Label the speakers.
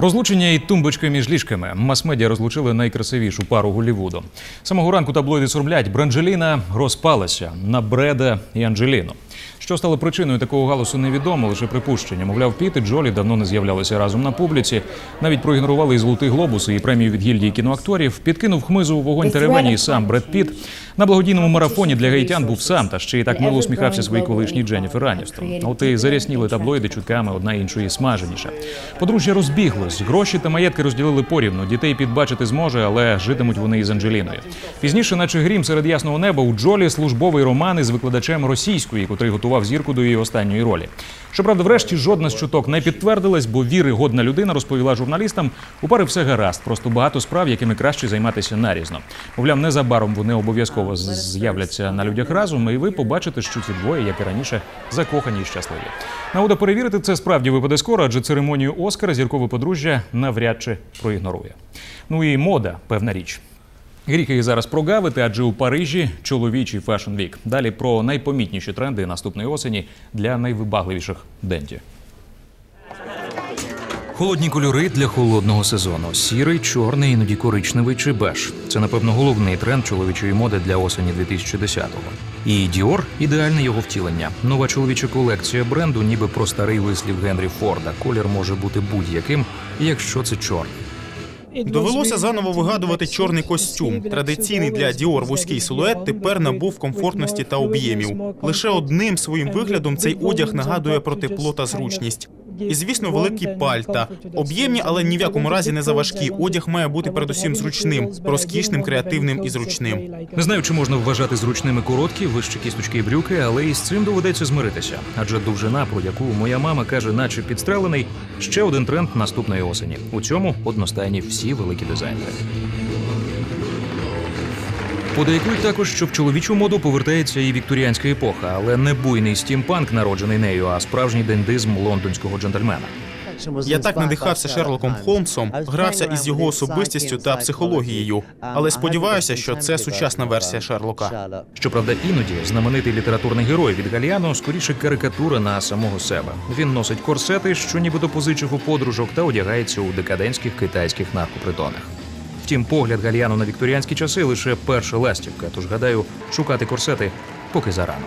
Speaker 1: Розлучення і тумбочки між ліжками. Мас-медіа розлучили найкрасивішу пару Голлівуду. Самого ранку таблоїди сурмлять. Бранджеліна розпалася на Бреда і Анджеліну. Що стало причиною такого галасу, невідомо, лише припущення. Мовляв, Піт і Джолі давно не з'являлися разом на публіці. Навіть проігнорували і золотий глобус, і премію від гільдії кіноакторів. Підкинув хмизу у вогонь теревені і сам Бред Піт. На благодійному марафоні для гаїтян був сам, та ще й так мило усміхався своїй колишній Дженніфер Аністон. От і зарясніли таблоїди чутками одна іншої смаженіше. Подружжя розбіглось. Гроші та маєтки розділили порівну. Дітей підбачити зможе, але житимуть вони із Анджеліною. Пізніше, наче грім серед ясного неба, у Джолі службовий роман із викладачем російської, котрий готував зірку до її останньої ролі. Щоправда, врешті жодна з чуток не підтвердилась, бо віри годна людина розповіла журналістам. У пари все гаразд, просто багато справ, якими краще займатися нарізно. Мовляв, незабаром вони обов'язково з'являться на людях разом, і ви побачите, що ці двоє, як і раніше, закохані і щасливі. Нагода перевірити це справді випаде скоро, адже церемонію Оскара зіркове подружжя навряд чи проігнорує. Ну і мода, певна річ. Гріх їх зараз прогавити, адже у Парижі чоловічий фешн вік. Далі про найпомітніші тренди наступної осені для найвибагливіших денті. Холодні кольори для холодного сезону: сірий, чорний, іноді коричневий чи беж. Це, напевно, головний тренд чоловічої моди для осені 2010-го. І Dior – ідеальне його втілення. Нова чоловіча колекція бренду, ніби про старий вислів Генрі Форда. Колір може бути будь-яким, якщо це чорний.
Speaker 2: Довелося заново вигадувати чорний костюм. Традиційний для Діор вузький силует тепер набув комфортності та об'ємів. Лише одним своїм виглядом цей одяг нагадує про тепло та зручність. І звісно, великі пальта, об'ємні, але ні в якому разі не заважкі. Одяг має бути передусім зручним, розкішним, креативним і зручним.
Speaker 1: Не знаю, чи можна вважати зручними короткі, вищі кісточки і брюки, але із цим доведеться змиритися. Адже довжина, про яку моя мама каже, наче підстрелений, ще один тренд наступної осені. У цьому одностайні всі великі дизайнери. Подейкують також, що в чоловічу моду повертається і вікторіанська епоха, але не буйний стімпанк, народжений нею, а справжній дендизм лондонського джентльмена.
Speaker 2: Я так надихався Шерлоком Холмсом, грався із його особистістю та психологією. Але сподіваюся, що це сучасна версія Шерлока.
Speaker 1: Щоправда, іноді знаменитий літературний герой від Галіано скоріше карикатура на самого себе. Він носить корсети, що нібито позичив у подружок, та одягається у декадентських китайських наркопритонах. Втім, погляд гальяну на вікторіанські часи лише перша ластівка, тож гадаю, шукати корсети поки зарано.